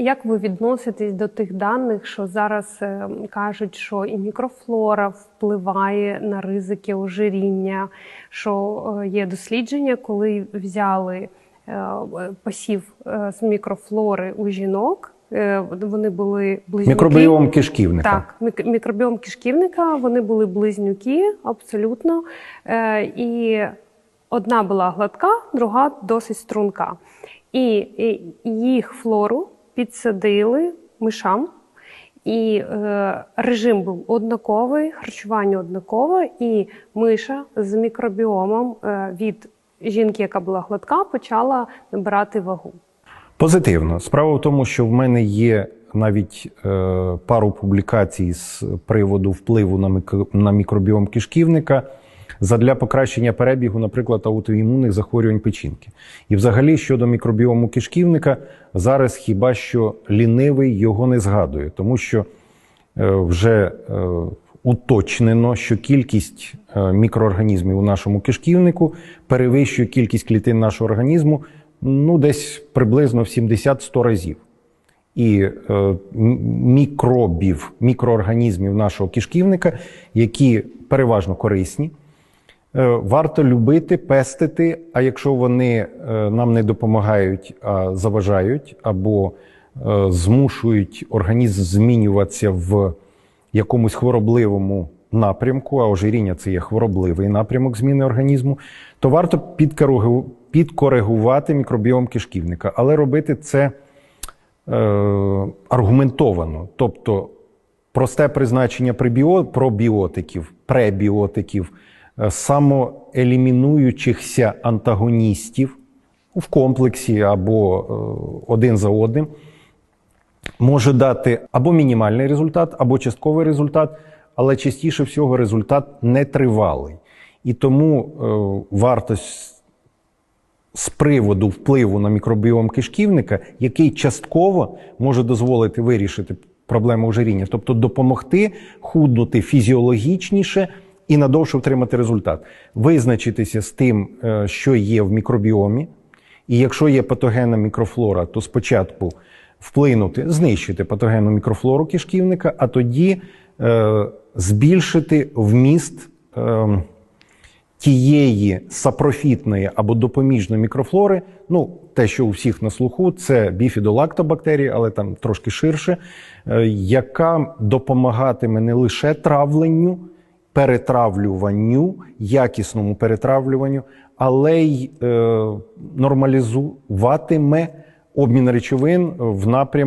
Як ви відноситесь до тих даних, що зараз е, кажуть, що і мікрофлора впливає на ризики ожиріння? Що е, є дослідження, коли взяли е, посів з мікрофлори у жінок, вони були близнюки. Мікробіом кишківника. Так, мік- мікробіом кишківника, вони були близнюки, абсолютно. І одна була гладка, друга досить струнка. І їх флору підсадили мишам. І е, режим був однаковий, харчування однакове, і миша з мікробіомом е, від жінки, яка була гладка, почала набирати вагу. Позитивно. Справа в тому, що в мене є навіть е, пару публікацій з приводу впливу на, мік- на мікробіом кишківника задля покращення перебігу, наприклад, аутоімунних захворювань печінки. І взагалі щодо мікробіому кишківника, зараз хіба що лінивий його не згадує, тому що е, вже е, уточнено, що кількість е, мікроорганізмів у нашому кишківнику перевищує кількість клітин нашого організму ну, десь приблизно в 70-100 разів. І мікробів, мікроорганізмів нашого кишківника, які переважно корисні, варто любити, пестити. А якщо вони е, нам не допомагають, а заважають або е, змушують організм змінюватися в якомусь хворобливому напрямку, а ожиріння це є хворобливий напрямок зміни організму, то варто підкоригувати мікробіом кишківника, але робити це е, аргументовано. Тобто просте призначення пребіо- пробіотиків, пребіотиків, е, самоелімінуючихся антагоністів в комплексі або е, один за одним може дати або мінімальний результат, або частковий результат, але частіше всього результат нетривалий. І тому е, варто з приводу впливу на мікробіом кишківника, який частково може дозволити вирішити проблему ожиріння, тобто допомогти худнути фізіологічніше і надовше втримати результат, визначитися з тим, е, що є в мікробіомі, і якщо є патогенна мікрофлора, то спочатку вплинути, знищити патогенну мікрофлору кишківника, а тоді е, збільшити вміст. Е, тієї сапрофітної або допоміжної мікрофлори, ну те, що у всіх на слуху, це біфідолактобактерії, але там трошки ширше, е, яка допомагатиме не лише травленню, перетравлюванню, якісному перетравлюванню, але й е, нормалізуватиме обмін речовин в напрямку.